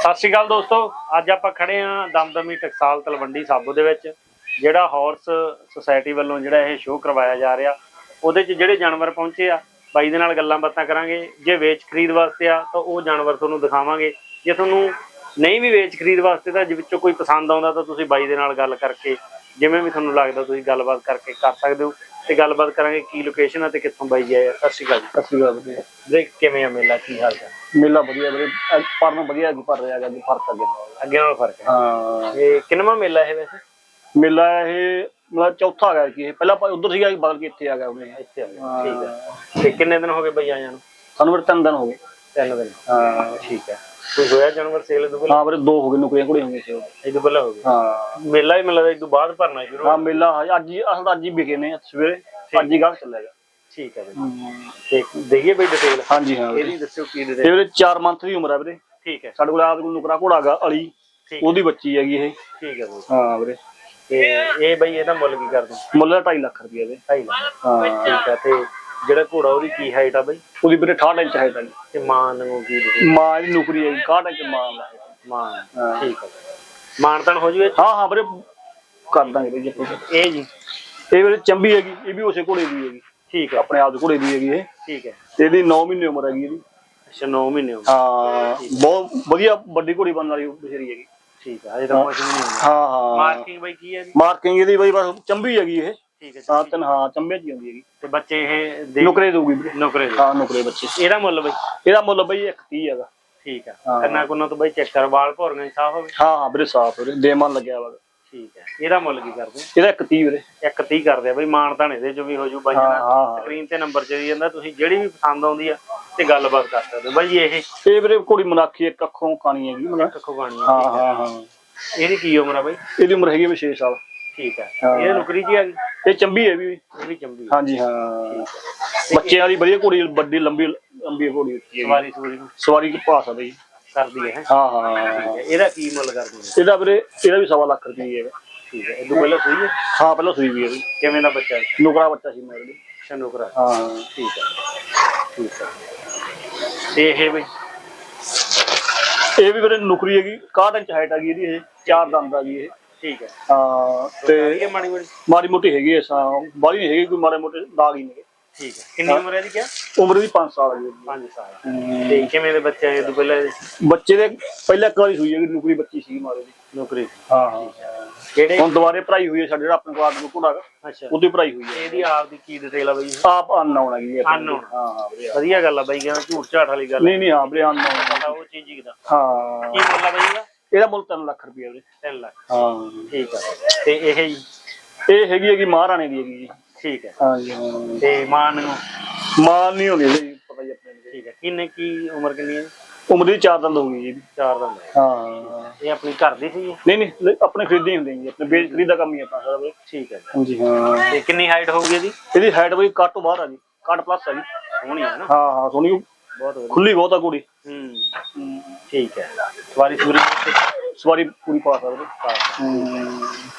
ਸਤਿ ਸ਼੍ਰੀ ਅਕਾਲ ਦੋਸਤੋ, ਅੱਜ ਆਪਾਂ ਖੜੇ ਆਂ ਦਮਦਮੀ ਟਕਸਾਲ ਤਲਵੰਡੀ ਸਾਬੋ ਦੇ ਵਿੱਚ, ਜਿਹੜਾ ਹਾਰਸ ਸੁਸਾਇਟੀ ਵੱਲੋਂ ਜਿਹੜਾ ਇਹ ਸ਼ੋਅ ਕਰਵਾਇਆ ਜਾ ਰਿਹਾ, ਉਹਦੇ 'ਚ ਜਿਹੜੇ ਜਾਨਵਰ ਪਹੁੰਚੇ ਆ, ਬਾਈ ਦੇ ਨਾਲ ਗੱਲਾਂ ਬਾਤਾਂ ਕਰਾਂਗੇ, ਜੇ ਵੇਚ ਖਰੀਦ ਵਾਸਤੇ ਆ, ਤਾਂ ਉਹ ਜਾਨਵਰ ਤੁਹਾਨੂੰ ਦਿਖਾਵਾਂਗੇ, ਜੇ ਤੁਹਾਨੂੰ ਨਹੀਂ ਵੀ ਵੇਚ ਖਰੀਦ ਵਾਸਤੇ ਤਾਂ ਜੇ ਵਿੱਚੋਂ ਕੋਈ ਪਸੰਦ ਆਉਂਦਾ ਤਾਂ ਤੁਸੀਂ ਬਾਈ ਦੇ ਨਾਲ ਗੱਲ ਕਰਕੇ ਜਿਵੇਂ ਵੀ ਤੁਹਾਨੂੰ ਲੱਗਦਾ ਤੁਸੀਂ ਗੱਲਬਾਤ ਕਰਕੇ ਕਰ ਸਕਦੇ ਹੋ ਤੇ ਗੱਲਬਾਤ ਕਰਾਂਗੇ ਕੀ ਲੋਕੇਸ਼ਨ ਆ ਤੇ ਕਿੱਥੋਂ ਬਾਈ ਜੀ ਆਏ ਆ। ਸਤਿ ਸ਼੍ਰੀ ਅਕਾਲ ਜੀ। ਸਤਿ ਸ਼੍ਰੀ ਅਕਾਲ ਵੀਰੇ ਕਿਵੇਂ ਆ ਮੇਲਾ ਕੀ ਹਾਲ ਚਾਲ? ਮੇਲਾ ਵਧੀਆ ਵੀਰੇ ਅੱਜ ਪਰਨ ਵਧੀਆ ਕੀ ਭਰ ਰਿਹਾ ਹੈਗਾ ਜੀ ਫ਼ਰਕ ਅੱਗੇ ਨਾਲੋਂ। ਅੱਗੇ ਨਾਲੋਂ ਫ਼ਰਕ ਹੈ। ਹਾਂ। ਇਹ ਕਿੰਨਵਾਂ ਮੇਲਾ ਇਹ ਵੈਸੇ? ਮੇਲਾ ਇਹ ਮਤਲਬ ਚੌਥਾ ਹੈਗਾ ਕਿ ਇਹ। ਪਹਿਲਾਂ ਆਪਾਂ ਉਧਰ ਸੀਗਾ ਬਦਲ ਕੇ ਇੱਥੇ ਆ ਗਿਆ ਉਹਨੇ ਇੱਥੇ ਆ ਗਿਆ, ਠੀਕ ਹੈ। ਤੇ ਕਿੰਨੇ ਦਿਨ ਹੋ ਗਏ ਬਈ ਆਇਆਂ ਨੂੰ? ਸਾਨੂੰ ਵੀਰੇ ਤਿੰਨ ਦਿਨ ਹੋ ਗਏ। ਤਿੰਨ ਦਿਨ। ਹਾਂ। ਠੀਕ ਹੈ। ਕੋਈ ਹੋਇਆ ਜਾਨਵਰ ਸੇਲ ਇਹ ਪਹਿਲਾਂ ਹਾਂ ਵੀਰੇ ਦੋ ਹੋ ਗਏ ਨੁਕਰੀਆਂ ਕੁੜੀਆਂ ਹੋ ਗਈਆਂ ਸੀ ਉਹ। ਇਹ ਹੋ ਗਈ ਹਾਂ। ਮੇਲਾ ਹੀ ਮਿਲਦਾ ਇਹ ਤੋਂ ਬਾਅਦ ਭਰਨਾ ਸ਼ੁਰੂ ਹਾਂ ਮੇਲਾ ਹਜੇ ਅੱਜ ਹੀ ਅਸਲ ਤਾਂ ਅੱਜ ਹੀ ਵਿਕੇ ਨੇ ਸਵੇਰੇ ਅੱਜ ਹੀ ਗਾਹਕ ਚੱਲੇਗਾ ਠੀਕ ਹੈ ਬਈ ਤੇ ਦੇਈਏ ਬਈ ਡਿਟੇਲ ਹਾਂਜੀ ਹਾਂ ਵੀਰੇ। ਇਹਦੀ ਦੱਸਿਓ ਕੀ ਇਹ ਡਿਟੇਲ ਵੀਰੇ 4 ਮੰਥ ਦੀ ਉਮਰ ਹੈ ਵੀਰੇ। ਠੀਕ ਹੈ। ਸਾਡੇ ਕੋਲ ਆਪ ਕੋਲ ਨੁਕਰਾ ਘੋੜਾ ਹੈਗਾ ਅਲੀ। ਠੀਕ ਉਹਦੀ ਬੱਚੀ ਹੈਗੀ ਇਹ। ਠੀਕ ਹੈ ਬਈ ਹਾਂ ਵੀਰੇ। ਤੇ ਇਹ ਬਈ ਇਹਦਾ ਮੁੱਲ ਕੀ ਕਰਦੇ? ਮੁੱਲ 2.5 ਲੱਖ ਰੁਪਏ ਦੇ 2.5 ਲੱਖ। ਹਾਂ। ਠੀਕ ਹੈ ਤੇ ਜਿਹੜਾ ਘੋੜਾ ਉਹਦੀ ਕੀ ਹਾਈਟ ਆ ਬਈ? ਉਹਦੀ ਵੀਰੇ 68 ਇੰਚ ਹਾਈਟ ਹੈ ਤੇ ਮਾਂ ਨੂੰ ਕੀ ਮਾਂ ਦੀ ਨੌਕਰੀ ਹੈ 61 ਇੰਚ ਮਾਂ ਦਾ। ਮਾਂ ਹਾਂ। ਠੀਕ ਹੈ ਮਾਨਤਨ ਹੋ ਜੂਏ ਹਾਂ ਹਾਂ ਵੀਰੇ ਕਰ ਦਾਂਗੇ ਵੀਰੇ ਜੀ ਆਪਾਂ। ਇਹ ਜੀ? ਇਹ ਵੀਰੇ ਚੰਬੀ ਹੈਗੀ ਇਹ ਵੀ ਉਸੇ ਘੋੜੇ ਦੀ ਹੈਗੀ। ਠੀਕ ਹੈ ਆਪਣੇ ਆਪ ਦੇ ਘੋੜੇ ਦੀ ਹੈਗੀ ਇਹ। ਠੀਕ ਹੈ ਤੇ ਇਹਦੀ 9 ਮਹੀਨੇ ਉਮਰ ਹੈਗੀ ਇਹਦੀ। ਅੱਛਾ 9 ਮਹੀਨੇ ਹੋ ਗਏ ਹਾਂ ਬਹੁਤ ਵਧੀਆ ਵੱਡੀ ਘੋੜੀ ਬਣਨ ਵਾਲੀ ਬਸ਼ੇਰੀ ਹੈਗੀ। ਠੀਕ ਹੈ ਅਜੇ ਤਾਂ ਕੁਝ ਵੀ ਨਹੀਂ ਹੋਣਾ ਹਾਂ ਹਾਂ। ਮਾਰਕਿੰਗ ਬਈ ਕੀ ਹੈ ਜੀ ਮਾਰਕਿੰਗ ਇਹਦੀ ਬਈ ਬਸ ਚੰਬੀ ਹੈਗੀ ਇਹ। ਠੀਕ ਹੈ ਹਾਂ ਤਨ ਹਾਂ ਚੰਬੇ ਚ ਹੀ ਹੁੰਦੀ ਹੈਗੀ। ਤੇ ਬੱਚੇ ਇਹ ਦੇ ਨੁਕਰੇ ਦਊਗੀ ਵੀਰੇ। ਨੌਕਰੇ ਦੇ ਹਾਂ ਨੁਕਰੇ ਬੱਚੇ। ਇਹਦਾ ਮੁੱਲ ਬਈ? ਇਹਦਾ ਮੁੱਲ ਬਈ 130 ਹੈਗਾ। ਠੀਕ ਹੈ ਹਾਂ। ਕੰਨਾ ਕੁੰਨਾ ਤੋਂ ਬਈ ਚੈੱਕ ਕਰ ਵਾਲ ਭੋਰਗਾਂ ਹੀ ਸਾਫ਼ ਹੋਵੇ? ਹਾਂ ਹਾਂ ਵੀਰੇ ਸਾਫ਼ ਵੀਰੇ ਦੇਮਨ ਲੱਗਿਆ ਵਾ ਠੀਕ ਹੈ ਇਹਦਾ ਮੁੱਲ ਕੀ ਕਰਦੇ? ਇਹਦਾ 130 ਵੀਰੇ। ਇੱਕ 30 ਕਰਦੇ ਆ ਬਈ ਮਾਨ ਤਾਂ ਇਹਦੇ ਚੋਂ ਵੀ ਹੋ ਜੂ ਬਾਈ। ਸਕਰੀਨ ਤੇ ਨੰਬਰ ਚੱਲੀ ਜਾਂਦਾ ਤੁਸੀਂ ਜਿਹੜੀ ਵੀ ਪਸੰਦ ਆਉਂਦੀ ਆ ਤੇ ਗੱਲਬਾਤ ਕਰ ਸਕਦੇ ਬਾਈ ਇਹ ਇਹ ਵੀਰੇ ਘੋੜੀ ਮਨਾਖੀ ਇੱਕ ਅੱਖੋਂ ਕਾਣੀ ਹੈਗੀ ਮਤਲਬ। ਕੱਖੋ ਗਾਣੀ ਹਾਂ ਹਾਂ ਹਾਂ। ਇਹਦੀ ਕੀ ਉਮਰ ਆ ਬਾਈ? ਇਹਦੀ ਉਮਰ ਹੈਗੀ ਵੀ 6 ਸਾਲ। ਠੀਕ ਹੈ। ਹਾਂ। ਇਹ ਨੁਕਰੀ ਜੀ ਆ ਗਈ ਇਹ ਚੰਬੀ ਹੈ ਵੀ। ਇਹ ਵੀ ਚੰਬੀ ਹਾਂਜੀ ਹਾਂ। ਬੱਚਿਆਂ ਵਾਲੀ ਵਧੀਆ ਘੋੜੀ ਵੱਡੀ ਲੰਬੀ ਲੰਬੀ ਘੋੜੀ ਹੁੰਦੀ ਹੈ ਸਵਾਰੀ ਸੂਰੀ ਸਵਾਰੀ ਦੀ ਭਾਸ਼ਾ ਬਈ ਕਰਦੀ ਹੈ ਹਾਂ? ਹਾਂ ਇਹਦਾ ਕੀ ਮੁੱਲ ਕਰਦੇ ਨੇ ਇਹਦਾ ਵੀਰੇ ਇਹਦਾ ਵੀ ਸਵਾ ਲੱਖ ਰੁਪਏ ਹੈਗਾ ਠੀਕ ਹੈ। ਇਹ ਤੋਂ ਪਹਿਲਾਂ ਸੂਈ ਹੈ? ਹਾਂ ਪਹਿਲਾਂ ਸੂਈ ਵੀ ਇਹਦੀ ਕਿਵੇਂ ਦਾ ਬੱਚਾ ਨੁਕਰਾ ਬੱਚਾ ਸੀ ਮੇਰੇ ਲਈ ਸ਼ਨੁਕਰਾ ਹਾਂ। ਠੀਕ ਹੈ। ਠੀਕ ਹੈ। ਤੇ ਇਹ ਵੀ? ਵੀਰੇ ਨੁਕਰੀ ਹੈਗੀ। 61 ਇੰਚ ਹਾਈਟ ਹੈਗੀ ਇਹਦੀ? ਇਹ ਚਾਰ ਦੰਦ ਆ ਗਈ ਇਹ। ਠੀਕ ਹੈ। ਹਾਂ ਤੇ ਇਹ ਮਾੜੀ ਮੋਟੀ? ਹੈਗੀ ਐ ਸਾ ਬਾਲੀ ਨਹੀਂ ਹੈਗੀ ਕੋਈ ਮਾੜੇ ਮੋਟੇ ਦਾਗ ਹੀ ਨਹੀਂ ਠੀਕ ਹੈ। ਕਿੰਨੀ ਉਮਰ ਹੈ ਇਹਦੀ ਕਿਆ? ਉਮਰ ਦੀ 5 ਸਾਲ ਹੈਗੀ 5 ਸਾਲ। ਤੇ ਕਿਵੇਂ ਦੇ ਬੱਚੇ ਆ ਇਹ ਤੋਂ ਪਹਿਲਾਂ? ਬੱਚੇ ਦੇ ਪਹਿਲਾਂ ਇੱਕ ਵਾਰੀ ਸੂਈ ਹੈਗੀ ਨੁਕਰੀ ਬੱਚੀ ਸੀ ਮਾਰੇ ਦੀ ਨੌਕਰੀ? ਹਾਂ ਹਾਂ। ਕਿਹੜੇ? ਹੁਣ ਦੁਬਾਰੇ ਭਰਾਈ ਹੋਈ ਹੈ ਸਾਡੇ ਜਿਹੜਾ ਆਪਣੇ ਕੋਲ ਆਦਮੀ ਘੋੜਾ ਹੈਗਾ ਅੱਛਾ। ਉਹਦੀ ਭਰਾਈ ਹੋਈ ਹੈ। ਇਹਦੀ ਆਪ ਦੀ ਕੀ ਡਿਟੇਲ ਆ ਬਈ? ਆਪ ਅਨਨਾਉਣ ਹੈਗੀ ਹੈ। ਆਪਣੀ। Unknown। ਹਾਂ ਹਾਂ ਵੀਰੇ ਵਧੀਆ ਗੱਲ ਆ ਬਾਈ ਕਹਿੰਦਾ ਝੂਠ ਝਾਠ ਵਾਲੀ ਗੱਲ ਨਹੀਂ ਨਹੀਂ ਹਾਂ ਉਹ ਚੀਜ਼ ਹੀ ਹਾਂ। ਕੀ ਬਾਈ ਇਹਦਾ? ਇਹਦਾ ਮੁੱਲ 3 ਲੱਖ ਰੁਪਏ ਵੀਰੇ। 3 ਲੱਖ। ਹਾਂ ਠੀਕ ਆ। ਤੇ ਇਹ ਜੀ ਇਹ ਹੈਗੀ ਹੈਗੀ ਮਹਾਰਾਣੀ ਦੀ ਹੈਗੀ ਜੀ। ਠੀਕ ਹੈ ਹਾਂ ਤੇ ਮਾਂ ਨੂੰ? ਮਾਲ ਨਹੀਂ ਹੁੰਦੀ ਜੀ ਪਤਾ ਹੀ ਆਪਣੇ ਨੂੰ। ਠੀਕ ਹੈ ਕਿੰਨੇ ਕੀ ਉਮਰ ਕਿੰਨੀ ਹੈ ਉਮਰ ਦੀ ਚਾਰ ਦੰਦ ਹੋ ਗਈ ਜੀ। ਇਹਦੀ। ਚਾਰ ਦਾ ਹੈ। ਇਹ ਆਪਣੀ ਘਰ ਦੀ ਸੀ ਨਹੀਂ ਨਹੀਂ ਲੈ- ਆਪਣੇ ਖਰੀਦੇ ਹੀ ਹੁੰਦੇ ਜੀ ਆਪਣੇ ਵੇਚ ਖਰੀਦਾ ਕੰਮ ਹੀ ਆਪਣਾ ਸਾਰਾ ਵੀਰੇ ਠੀਕ ਹੈ ਹਾਂਜੀ ਹਾਂ। ਤੇ ਕਿੰਨੀ ਹਾਈਟ ਹੋਊਗੀ ਇਹਦੀ? ਇਹਦੀ ਹਾਈਟ ਬਈ ਕੱਟ ਤੋਂ ਬਾਹਰ ਆ ਜੀ ਕੱਟ ਪਲੱਸ ਆ ਜੀ। ਸੋਹਣੀ ਹੈ ਨਾ। ਹਾਂ ਹਾਂ ਸੋਹਣੀ। ਬਹੁਤ ਵਧੀਆ। ਖੁੱਲੀ ਬਹੁਤ ਆ ਕੁੜੀ। ਹੂੰ। ਠੀਕ ਹੈ। ਸਵਾਰੀ ਸੂਰੀ ਸਵਾਰੀ ਪੂਰੀ ਪਾਸ ਆ ਵੀਰੇ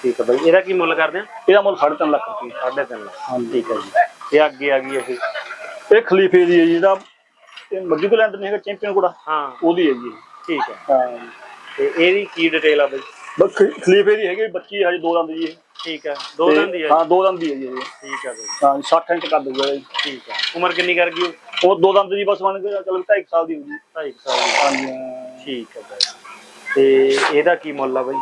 ਠੀਕ ਹੈ ਬਾਈ ਇਹਦਾ ਕੀ ਮੁੱਲ ਕਰਦੇ ਆ? ਇਹਦਾ ਮੁੱਲ 3.5 ਲੱਖ ਰੁਪਏ। ਸਾਢੇ ਤਿੰਨ ਲੱਖ। ਹਾਂਜੀ। ਠੀਕ ਹੈ ਜੀ। ਇਹ ਅੱਗੇ ਆ ਗਈ ਇਹ। ਇਹ ਖਲੀਫੇ ਦੀ ਹੈ ਜੀ ਇਹਦਾ ਇਹ ਮੱਝੂ ਤੋਂ ਲੈਂਡ ਨਹੀਂ ਹੈਗਾ ਚੈਂਪੀਅਨ ਕੁੜਾ। ਹਾਂ। ਉਹਦੀ ਹੈ ਜੀ। ਠੀਕ ਹੈ। ਹਾਂ। ਤੇ ਇਹਦੀ ਕੀ ਡਿਟੇਲ ਆ ਬਾਈ? ਬਸ ਖਲੀਫੇ ਦੀ ਹੈਗੀ ਬੱਚੀ ਹਜੇ ਦੋ ਦੰਦ ਜੀ ਇਹ। ਠੀਕ ਹੈ ਦੋ ਦਿਨ ਦੀ ਹੈ ਹਾਂ ਦੋ ਦੰਦ ਦੀ ਹੈ ਜੀ। ਠੀਕ ਹੈ ਬਾਈ। ਹਾਂ 60 ਇੰਚ ਕਰ ਦੂਗਾ ਜੀ ਠੀਕ ਹੈ। ਉਮਰ ਕਿੰਨੀ ਕਰ ਗਈ ਉਹ ਦੋ ਦੰਦ ਦੀ ਬਸ ਮੰਨ ਕੇ ਚੱਲ 2.5 ਸਾਲ ਦੀ ਹੋਊਗੀ 2.5 ਸਾਲ ਦੀ ਹਾਂਜੀ ਹਾਂ। ਠੀਕ ਹੈ ਬਾਈ ਤੇ ਇਹਦਾ ਕੀ ਮੁੱਲ ਆ ਬਾਈ?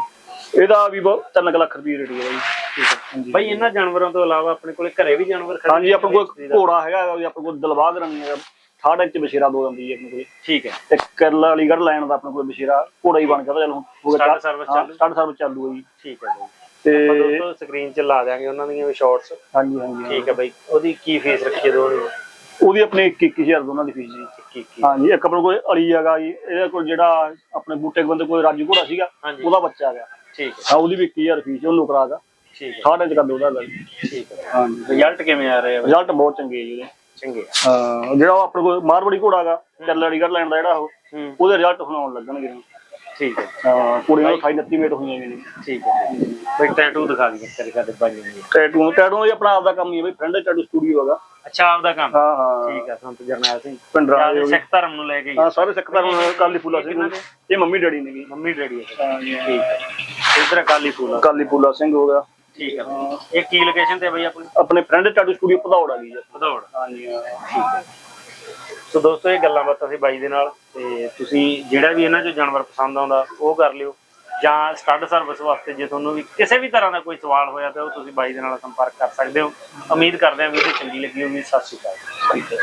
ਇਹਦਾ ਵੀ 3 ਲੱਖ ਰੁਪਏ ਰੇਟ ਹੈ ਜੀ ਹੈ ਹਾਂਜੀ। ਬਾਈ ਇਹਨਾਂ ਜਾਨਵਰਾਂ ਤੋਂ ਇਲਾਵਾ ਆਪਣੇ ਕੋਲੇ ਘਰੇ ਵੀ ਜਾਨਵਰ ਖੜੇ ਹਾਂਜੀ ਆਪਣੇ ਕੋਲ ਘੋੜਾ ਹੈਗਾ ਗਾ ਜੀ, ਆਪਣੇ ਕੋਲ ਦਲਬਾਗ ਰੰਗ ਹੈ 68 ਇੰਚ ਬਸ਼ੇਰਾ ਦੋ ਦੰਦ ਆਪਣੇ ਕੋਲ। ਠੀਕ ਹੈ। ਤੇ ਕਰਲਾ ਅਲੀਗੜ੍ਹ ਲੈਣ ਦਾ ਆਪਣੇ ਕੋਲ ਬਸ਼ੇਰਾ ਘੋੜਾ ਹੀ ਬਣ ਗਿਆ ਤਾਂ ਚਲ ਹੁਣ ਹੋ ਗਿਆ Start service ਚਾਲੂ? ਸਟਾਰਟ ਸਰਵਿਸ ਚਾਲੂ ਹੈ ਜੀ। ਠੀਕ ਹੈ ਬਾਈ। ਆਪਾਂ ਤੇ ਦੋਸਤੋ ਸਕਰੀਨ 'ਚ ਲਾ ਦਿਆਂਗੇ ਉਹਨਾਂ ਦੀਆਂ ਵੀ ਸ਼ਾਰਟਸ ਹਾਂਜੀ ਹਾਂਜੀ ਹਾਂ। ਠੀਕ ਹੈ ਬਾਈ। ਉਹਦੀ ਕੀ ਫੀਸ ਰੱਖੀ ਦੋਵੇਂ? ਉਹਦੀ ਆਪਣੀ 21000 ਦੋਨਾਂ ਦੀ ਫੀਸ ਜੀ। ਕੀ ਕੀ ਹਾਂਜੀ ਇੱਕ ਆਪਣੇ ਕੋਲ ਅਲੀ ਹੈਗਾ ਜੀ ਇਹਦੇ ਕੋਲ ਜਿਹੜਾ ਆਪਣੇ ਬੂਟੇ ਬੰਦੇ ਕੋਲ ਰਾਜੂ ਘੋੜਾ ਸੀਗਾ ਹਾਂਜੀ। ਉਹਦਾ ਬੱਚਾ ਹੈਗਾ। ਠੀਕ ਹੈ। ਹਾਂ ਉਹਦੀ ਵੀ 21000 ਫੀਸ ਉਹਨੂੰ ਕਰਾਗਾ ਠੀਕ ਹੈ। 60 ਇੰਚ ਕਰ ਦੋ ਉਹਦਾ ਗੱਲ ਠੀਕ ਹੈ। ਹਾਂਜੀ। ਰਿਜ਼ਲਟ ਕਿਵੇਂ ਆ ਰਿਹਾ ਰਿਜ਼ਲਟ ਬਹੁਤ ਚੰਗੇ ਜੀ ਉਹਦੇ। ਚੰਗੇ ਆ। ਹਾਂ ਜਿਹੜਾ ਉਹ ਆਪਣੇ ਕੋਲ ਮਾਰਵੜੀ ਘੋੜਾ ਹੈਗਾ ਚੱਲ ਅਲੀਗੜ੍ਹ ਲੈਣ ਦਾ ਜਿਹੜਾ ਉਹ ਹੂੰ। ਉਹਦੇ ਰਿਜ਼ਲਟ ਹੁਣ ਆਉਣ ਲੱਗਣਗੇ ਠੀਕ ਹੈ। ਹਾਂ ਕੁੜੀਆਂ ਨੂੰ 28 29 ਮਿੰਟ ਹੋਈਆਂ ਵੀ ਨੇ ਠੀਕ ਹੈ। ਬਾਈ ਟੈਟੂ ਦਿਖਾ ਦਿਓ ਕਰੇ ਕਦੇ ਬਾਈ ਨੂੰ। ਟੈਟੂ ਟੈਟੂ ਇਹ ਆਪਣਾ ਆਪਦਾ ਕੰਮ ਹੀ ਹੈ ਬਈ ਫਰੈਂਡ ਟੈਟੂ ਸਟੂਡੀਓ ਹੈਗਾ। ਅੱਛਾ ਆਪਦਾ ਕੰਮ। ਹਾਂ ਹਾਂ। ਠੀਕ ਹੈ ਸੰਤ ਜਰਨੈਲ ਸਿੰਘ। ਪਿੰਡ ਰਾਏ ਜ਼ਿਆਦਾ ਹੋ ਗਏ। ਸਿੱਖ ਧਰਮ ਨੂੰ ਲੈ ਕੇ ਹੀ। ਹਾਂ ਸਾਰੇ ਸਿੱਖ ਧਰਮ ਕਾਲੀ ਫੂਲਾ ਸਿੰਘ ਇਹ ਮੰਮੀ ਡੈਡੀ ਨੇ ਮੰਮੀ ਡੈਡੀ ਹੈ ਹਾਂ ਜੀ। ਠੀਕ ਹੈ ਇਧਰ ਅਕਾਲੀ ਫੂਲ। ਕਾਲੀ ਫੂਲਾ ਸਿੰਘ ਹੋ ਗਿਆ। ਠੀਕ ਹੈ ਇਹ ਕੀ ਲੋਕੇਸ਼ਨ ਤੇ ਬਈ ਆਪਣੀ? ਆਪਣੇ ਫਰੈਂਡ ਟੈਟੂ ਸਟੂਡੀਓ ਭਦੌੜ ਆ ਗਈ ਜੀ ਭਦੌੜ। ਹਾਂ ਜੀ। ਸੋ ਦੋਸਤੋ ਇਹ ਗੱਲਾਂ ਬਾਤਾਂ ਸੀ ਬਾਈ ਦੇ ਨਾਲ ਤੇ ਤੁਸੀਂ ਜਿਹੜਾ ਵੀ ਇਹਨਾਂ ਚੋਂ ਜਾਨਵਰ ਪਸੰਦ ਆਉਂਦਾ ਉਹ ਕਰ ਲਿਓ। ਜਾਂ ਸਟੱਡ ਸਰਵਿਸ ਵਾਸਤੇ ਜੇ ਤੁਹਾਨੂੰ ਵੀ ਕਿਸੇ ਵੀ ਤਰ੍ਹਾਂ ਦਾ ਕੋਈ ਸਵਾਲ ਹੋਇਆ ਤਾਂ ਉਹ ਤੁਸੀਂ ਬਾਈ ਦੇ ਨਾਲ ਸੰਪਰਕ ਕਰ ਸਕਦੇ ਹੋ। ਉਮੀਦ ਕਰਦੇ ਹਾਂ ਵੀਡੀਓ ਚੰਗੀ ਲੱਗੀ ਹੋਵੇ ਸਤਿ ਸ਼੍ਰੀ ਅਕਾਲ। ਠੀਕ ਹੈ